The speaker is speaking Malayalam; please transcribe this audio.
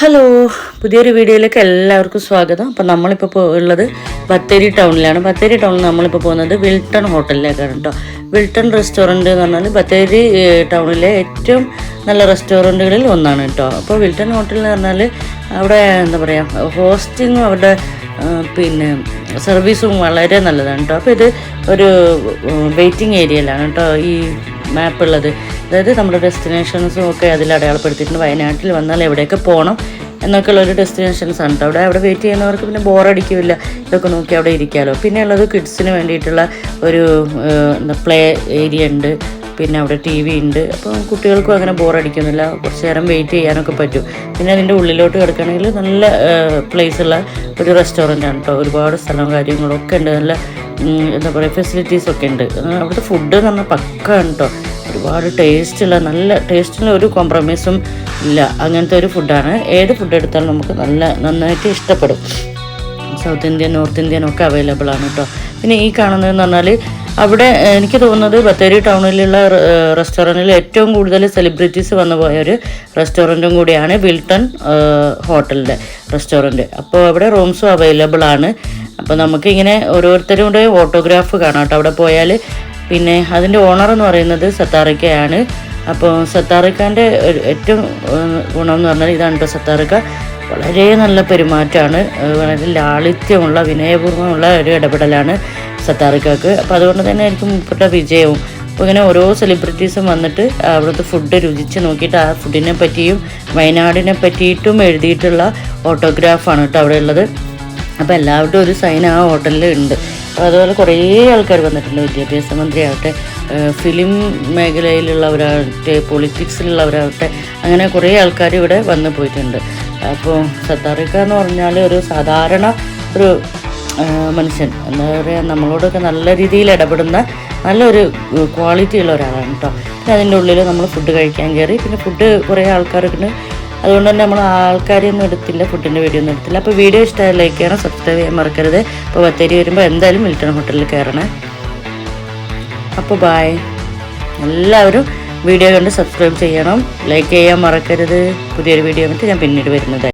ഹലോ പുതിയൊരു വീഡിയോയിലേക്ക് എല്ലാവർക്കും സ്വാഗതം. അപ്പം നമ്മളിപ്പോൾ ഉള്ളത് ബത്തേരി ടൗണിലാണ്. ബത്തേരി ടൗണിൽ നമ്മളിപ്പോൾ പോകുന്നത് വിൽട്ടൺ ഹോട്ടലിലേക്കാണ് കേട്ടോ വിൽട്ടൺ റെസ്റ്റോറന്റ് എന്ന് പറഞ്ഞാൽ ബത്തേരി ടൗണിലെ ഏറ്റവും നല്ല റെസ്റ്റോറന്റുകളിൽ ഒന്നാണ് കേട്ടോ അപ്പോൾ വിൽട്ടൺ ഹോട്ടൽ എന്ന് പറഞ്ഞാൽ അവിടെ എന്താ പറയുക ഹോസ്റ്റിങ്ങും അവരുടെ പിന്നെ സർവീസും വളരെ നല്ലതാണ് കേട്ടോ അപ്പോൾ ഇത് ഒരു വെയിറ്റിംഗ് ഏരിയയിലാണ് കേട്ടോ ഈ മാപ്പ് ഉള്ളത്. അതായത് നമ്മുടെ ഡെസ്റ്റിനേഷൻസും ഒക്കെ അതിൽ അടയാളപ്പെടുത്തിയിട്ടുണ്ട്. വയനാട്ടിൽ വന്നാൽ എവിടെയൊക്കെ പോകണം എന്നൊക്കെയുള്ള ഒരു ഡെസ്റ്റിനേഷൻസ് ആണ് അവിടെ അവിടെ വെയിറ്റ് ചെയ്യുന്നവർക്ക് പിന്നെ ബോറടിക്കില്ല ഇതൊക്കെ നോക്കി അവിടെ ഇരിക്കാമല്ലോ പിന്നെ ഉള്ളത് കിഡ്സിന് വേണ്ടിയിട്ടുള്ള ഒരു പ്ലേ ഏരിയ ഉണ്ട്. പിന്നെ അവിടെ ടി വി ഉണ്ട്. അപ്പോൾ കുട്ടികൾക്കും അങ്ങനെ ബോറടിക്കുന്നില്ല കുറച്ച് നേരം വെയിറ്റ് ചെയ്യാനൊക്കെ പറ്റും. പിന്നെ അതിന്റെ ഉള്ളിലോട്ട് കിടക്കുകയാണെങ്കിൽ നല്ല പ്ലേസ് ഉള്ള ഒരു റെസ്റ്റോറന്റ് ആണ് കേട്ടോ ഒരുപാട് സ്ഥലവും കാര്യങ്ങളൊക്കെ ഉണ്ട്. നല്ല എന്താ പറയുക ഫെസിലിറ്റീസ് ഒക്കെ ഉണ്ട്. അവിടുത്തെ ഫുഡ് എന്ന് പറഞ്ഞാൽ പക്കാണ് കേട്ടോ ഒരുപാട് ടേസ്റ്റുള്ള നല്ല ടേസ്റ്റിന് ഒരു കോംപ്രമൈസും ഇല്ല. അങ്ങനത്തെ ഒരു ഫുഡാണ് ഏത് ഫുഡ് എടുത്താലും നമുക്ക് നല്ല നന്നായിട്ട് ഇഷ്ടപ്പെടും. സൗത്ത് ഇന്ത്യൻ നോർത്ത് ഇന്ത്യൻ ഒക്കെ അവൈലബിൾ ആണ് കേട്ടോ പിന്നെ ഈ കാണുന്നതെന്ന് പറഞ്ഞാൽ അവിടെ എനിക്ക് തോന്നുന്നത് ബത്തേരി ടൗണിലുള്ള റെസ്റ്റോറന്റിൽ ഏറ്റവും കൂടുതൽ സെലിബ്രിറ്റീസ് വന്നു പോയ ഒരു റെസ്റ്റോറന്റും കൂടിയാണ് വിൽട്ടൺ ഹോട്ടലിന്റെ റെസ്റ്റോറന്റ് അപ്പോൾ അവിടെ റൂംസും അവൈലബിൾ ആണ്. അപ്പോൾ നമുക്കിങ്ങനെ കൂടെ ഓട്ടോഗ്രാഫ് കാണാം കേട്ടോ അവിടെ പോയാൽ പിന്നെ അതിന്റെ ഓണർ എന്ന് പറയുന്നത് സത്താറിക്കയാണ് അപ്പോൾ സത്താറിക്കാന്റെ ഏറ്റവും ഗുണം എന്ന് പറഞ്ഞാൽ ഇതാണ് കേട്ടോ സത്താറിക്ക വളരെ നല്ല പെരുമാറ്റമാണ്. വളരെ ലാളിത്യമുള്ള വിനയപൂർവമുള്ള ഒരു ഇടപെടലാണ് സത്താറിക്കാക്ക് അപ്പോൾ അതുകൊണ്ട് തന്നെ ആയിരിക്കും മുപ്പട്ട വിജയവും. അപ്പോൾ ഇങ്ങനെ ഓരോ സെലിബ്രിറ്റീസും വന്നിട്ട് അവിടുത്തെ ഫുഡ് രുചിച്ച് നോക്കിയിട്ട് ആ ഫുഡിനെ പറ്റിയും വയനാടിനെ പറ്റിയിട്ടും എഴുതിയിട്ടുള്ള ഓട്ടോഗ്രാഫാണ് കേട്ടോ അവിടെ ഉള്ളത്. അപ്പോൾ എല്ലാവരുടെയും ഒരു സൈൻ ആ ഹോട്ടലിൽ ഉണ്ട്. അതുപോലെ കുറേ ആൾക്കാർ വന്നിട്ടുണ്ട്. വിദ്യാഭ്യാസ മന്ത്രി ആവട്ടെ ഏഹ് ഫിലിം മേഖലയിലുള്ളവരാകട്ടെ പൊളിറ്റിക്സിലുള്ളവരാകട്ടെ അങ്ങനെ കുറേ ആൾക്കാർ ഇവിടെ വന്നു പോയിട്ടുണ്ട്. അപ്പോൾ സത്താറിക്ക എന്ന് പറഞ്ഞാൽ ഒരു സാധാരണ ഒരു മനുഷ്യൻ. എന്താ പറയുക നമ്മളോടൊക്കെ നല്ല രീതിയിൽ ഇടപെടുന്ന നല്ലൊരു ക്വാളിറ്റി ഉള്ള ഒരാളാണ് കേട്ടോ പിന്നെ അതിന്റെ ഉള്ളിൽ നമ്മൾ ഫുഡ് കഴിക്കാൻ കയറി പിന്നെ ഫുഡ് കുറേ ആൾക്കാരൊക്കെ ഉണ്ട് അതുകൊണ്ട് തന്നെ നമ്മൾ ആൾക്കാരെയൊന്നും എടുത്തില്ല ഫുഡിന്റെ വീഡിയോ ഒന്നും എടുത്തില്ല. അപ്പോൾ വീഡിയോ ഇഷ്ടമായ ലൈക്ക് ചെയ്യണം സബ്സ്ക്രൈബ് ചെയ്യാൻ മറക്കരുത്. അപ്പോൾ ബത്തേരി വരുമ്പോൾ എന്തായാലും മിൽട്ടൺ ഹോട്ടലിൽ കയറണേ അപ്പോൾ ബായ് എല്ലാവരും വീഡിയോ കണ്ട് സബ്സ്ക്രൈബ് ചെയ്യണം. ലൈക്ക് ചെയ്യാൻ മറക്കരുത്. പുതിയൊരു വീഡിയോ ആയിട്ട് ഞാൻ പിന്നീട് വരുന്നത്